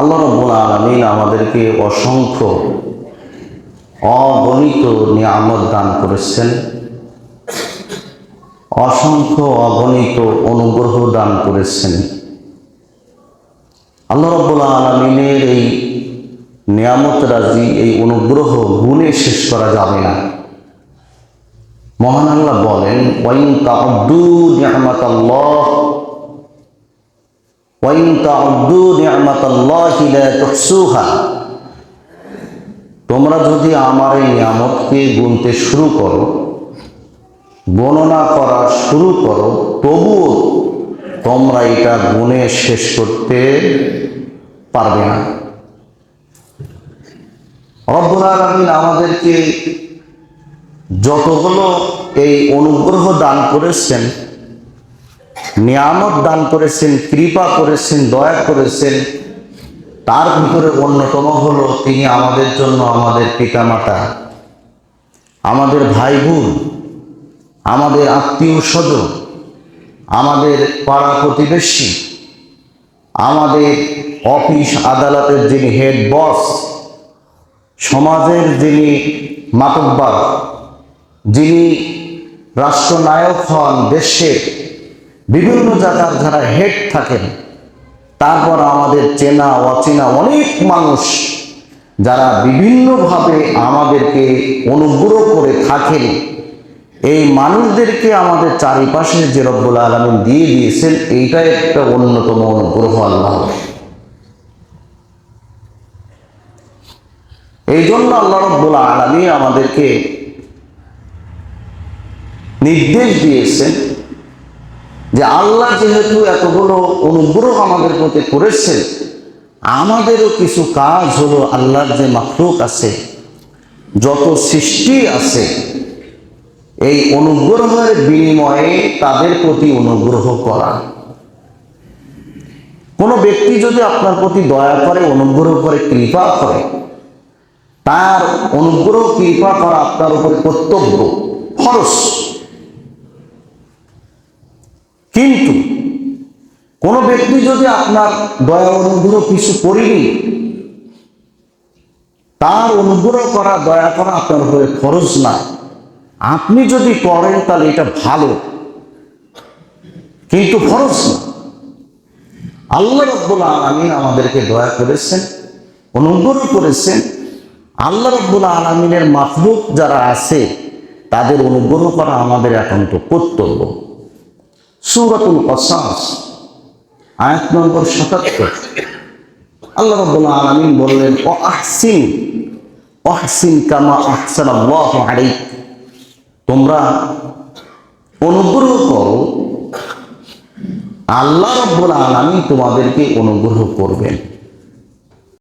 আল্লাহ রব্বুল আলমিন আমাদেরকে অসংখ্য অগণিত নিয়ামত দান করেছেন। অসংখ্য অগণিত অনুগ্রহ দান করেছেন। আল্লাহ রব্বুল আলমিনের এই নিয়ামত রাজি, এই অনুগ্রহ গুণে শেষ করা যাবে না। মহান আল্লাহ বলেন, ওয়াইন তা'উদ্দু নি'মাতাল্লাহ তোমরা যদি আমার এই নিয়ামতকে গুনতে শুরু করো, গণনা করা শুরু করো, তবুও তোমরা এটা গুণে শেষ করতে পারবে না। রব্বুল আমাদেরকে যতগুলো এই অনুগ্রহ দান করেছেন নিয়ামত দান করেছেন, কৃপা করেছেন, দয়া করেছেন। তার ভিতরে অন্যতম হলো তিনি আমাদের জন্য আমাদের পিতামাতা, আমাদের ভাই বোন আমাদের আত্মীয় স্বজন আমাদের পাড়া প্রতিবেশী, আমাদের অফিস আদালতের যিনি হেড বস সমাজের যিনি মাতব্বার, যিনি রাষ্ট্রনায়ক হন দেশের বিভিন্ন জায়গার যারা হেড থাকেন, তারপর আমাদের চেনা, অচেনা অনেক মানুষ যারা বিভিন্নভাবে আমাদেরকে অনুগ্রহ করে থাকেন, এই মানুষদেরকে আমাদের চারিপাশে যে রব্বুল আলমিন দিয়ে দিয়েছেন, এইটাই একটা অন্যতম অনুগ্রহ আল্লাহ। এই জন্য আল্লাহ রব্বুল আলমী আমাদেরকে নির্দেশ দিয়েছেন যে আল্লাহ যেহেতু এতগুলো অনুগ্রহ আমাদের প্রতি করেছে, আমাদেরও কিছু কাজ হলো আল্লাহর যে মাখলুক আছে, যত সৃষ্টি আছে, এই অনুগ্রহের বিনিময়ে তাদের প্রতি অনুগ্রহ করা। কোনো ব্যক্তি যদি আপনার প্রতি দয়া করে, অনুগ্রহ করে, কৃপা করে, তার অনুগ্রহ, কৃপা করা আপনার উপর কর্তব্য, খরচ কিন্তু কোন ব্যক্তি যদি আপনার দয়া অনুগ্রহ কিছু করিনি, তার অনুগ্রহ করা দয়া করা আপনার হয়ে খরচ না। আপনি যদি করেন, তাহলে এটা ভালো, কিন্তু খরচ না। আল্লাহ রব্বুল আলমিন আমাদেরকে দয়া করেছেন, অনুগ্রহ করেছেন। আল্লাহ রব্বুল আলমিনের মাফলুক যারা আছে, তাদের অনুগ্রহ করা আমাদের একান্ত কর্তব্য। সুরাতুল কসাস, আয়াত নম্বর সাতাত্তর। আল্লাহ রব্বুল আলমিন বললেন ও আহসিন অহসিন কামা আহসান আল্লাহ আলাইক। তোমরা অনুগ্রহ করো, আল্লাহ রব্বুল আলমী তোমাদেরকে অনুগ্রহ করবেন।